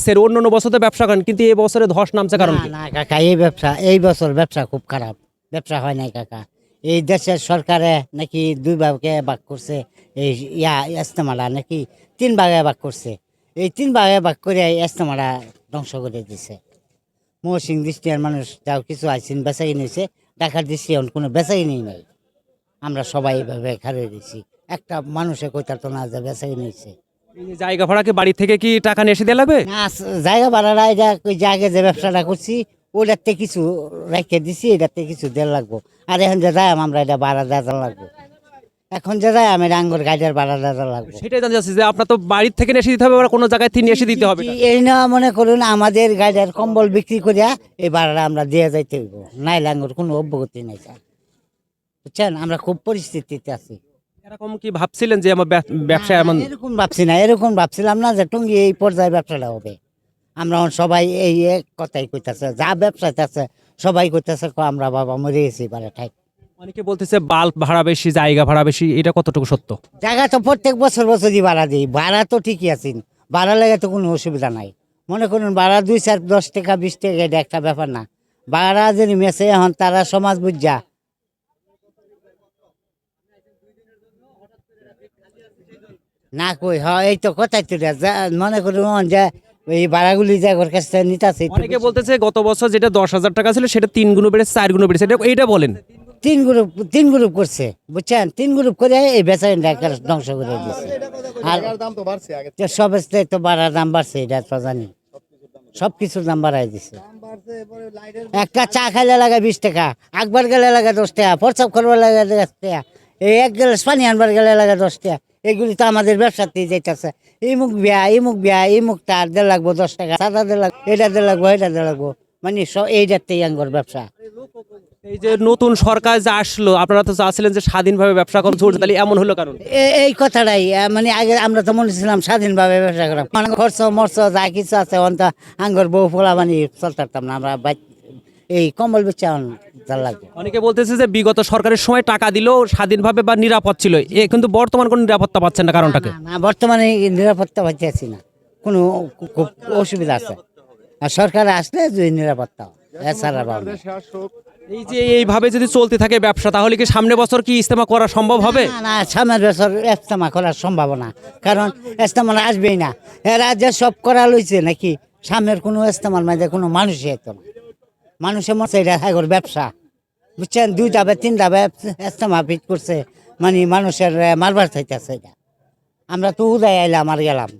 রাখছেন অন্য অন্য বছরে ব্যবসা করেন, কিন্তু এই বছরে ধস নামছে কারণ না কাকা, এই ব্যবসা, এই বছর ব্যবসা খুব খারাপ। ব্যবসা হয় নাই, কাকা। এই দেশের সরকারে নাকি দুই ভাগে ভাগ করছে, এই ইয়া, ইস্তেমালা নাকি তিন ভাগে ভাগ করছে। এই তিন ভাগে ভাগ করে এই ইস্তেমালা ধ্বংস করে দিছে। মহসিং দৃষ্টির মানুষ যাও কিছু আইসিন বেচাই নিয়েছে ঢাকার দৃষ্টি এখন কোনো বেচাই নেই। নাই আমরা সবাই এইভাবে খারে দিছি একটা মানুষে কইতার তো না যে বেচাই নিয়েছে জায়গা ভাড়া কি বাড়ি থেকে কি টাকা নিয়ে এসে দিয়ে লাগবে? না জায়গা ভাড়াটা এটা ওই যে আগে যে ব্যবসাটা করছি ওইটাতে কিছু রেখে দিছি এটাতে কিছু দেড় লাগবো। আর এখন যে যাই আমরা এটা ভাড়া দেওয়া লাগবো। এখন যে যাই আমি আঙ্গুর গাড়ির ভাড়া দেওয়া লাগবো। সেটাই জানতে চাচ্ছি যে আপনার তো বাড়ির থেকে নিয়ে এসে দিতে হবে আবার কোনো জায়গায় থেকে নিয়ে এসে দিতে হবে এই না মনে করুন আমাদের গাড়ির কম্বল বিক্রি করিয়া এই ভাড়াটা আমরা দিয়ে যাইতে হইব। নাইলে আঙ্গুর কোনো অভ্যগতি নাই স্যার। বুঝছেন? আমরা খুব পরিস্থিতিতে আছি। এরকম কি ভাবছিলেন যে আমার ব্যবসা এমন এরকম ভাবছি না এরকম ভাবছিলাম না যে টুঙ্গি এই পর্যায়ে ব্যবসাটা হবে। আমরা সবাই এই এক কথাই কইতাছে যা ব্যবসাতে আছে সবাই কইতাছে আমরা বাবা মরে গেছি বারে ঠাই। অনেকে বলতেছে বাল্ব ভাড়া বেশি জায়গা ভাড়া বেশি এটা কতটুকু সত্য? জায়গা তো প্রত্যেক বছর বছরই ভাড়া দিই ভাড়া তো ঠিকই আছেন ভাড়া লাগে তো কোনো অসুবিধা নাই। মনে করুন ভাড়া দুই চার দশ টাকা বিশ টাকা এটা একটা ব্যাপার না। ভাড়া যে মেসে এখন তারা সমাজ বুঝা না কই হ এই তো কথাই তো মনে করুন যে এই ভাড়াগুলি যে ওর কাছ থেকে নিতাছে। অনেকে বলতেছে গত বছর যেটা দশ হাজার টাকা ছিল সেটা তিন গুণ বেড়েছে চার গুণ বেড়েছে এটা এইটা বলেন। তিন গ্রুপ তিন গ্রুপ করছে বুঝছেন? তিন গ্রুপ করে এই বেচারিটা ধ্বংস করে দিচ্ছে আর দাম তো বাড়ছে সব তো বাড়ার দাম বাড়ছে এটা তো জানি। সব কিছুর দাম বাড়াই দিছে। একটা চা খাইলে লাগে বিশ টাকা একবার গেলে লাগে দশ টাকা প্রসাব করবার লাগে দশ টাকা। এই এক গ্লাস পানি আনবার গেলে লাগে দশ টাকা এগুলি তো আমাদের ব্যবসাতেই যাইতেছে। এই মুখ বিয়া এই মুখ বিয়া এই মুখটা আর দিয়ে লাগবো দশ টাকা। সাদা দিয়ে লাগবো এটা দিয়ে লাগবো এটা দিয়ে লাগবো। মানে সব এইটাতেই আঙ্গর ব্যবসা। এই যে নতুন সরকার যে আসলো আপনারা তো চাচ্ছিলেন যে স্বাধীনভাবে ব্যবসা করুন চলছে তাহলে এমন হলো কারণ? এই কথাটাই মানে আগে আমরা তো মনে ছিলাম স্বাধীনভাবে ব্যবসা করা। মানে খরচ মরচ যা কিছু আছে অন্ত আঙ্গর বউ ফোলা মানে চলতাম না আমরা এই কম্বল বেচা যার লাগবে অনেকে বলতেছে যে বিগত সরকারের সময় টাকা দিলেও স্বাধীনভাবে বা নিরাপদ ছিল। এ কিন্তু বর্তমান কোনো নিরাপত্তা পাচ্ছেন না কারণটাকে। না, বর্তমানে নিরাপত্তা আছি না। কোনো খুব অসুবিধা আছে। আর সরকার আসলে যে নিরাপত্তা এছাড়া পাবো এই যে এইভাবে যদি চলতে থাকে ব্যবসা তাহলে কি সামনে বছর কি ইস্তেমা করা সম্ভব হবে? না না সামনের বছর ইস্তেমা করার সম্ভাবনা। কারণ ইস্তেমা আসবেই না। এরা যে সব করা লইছে নাকি? সামনের কোনো ইস্তেমার মাঝে কোনো মানুষই হতো না। মানুষের মতো এটা করে ব্যবসা। বুঝছেন? দুই দাবে তিন দাবে এস্তমা ফিট করছে। মানে মানুষের মারবার চাইতেছে এটা। আমরা তো উদয় আইলাম আর গেলাম।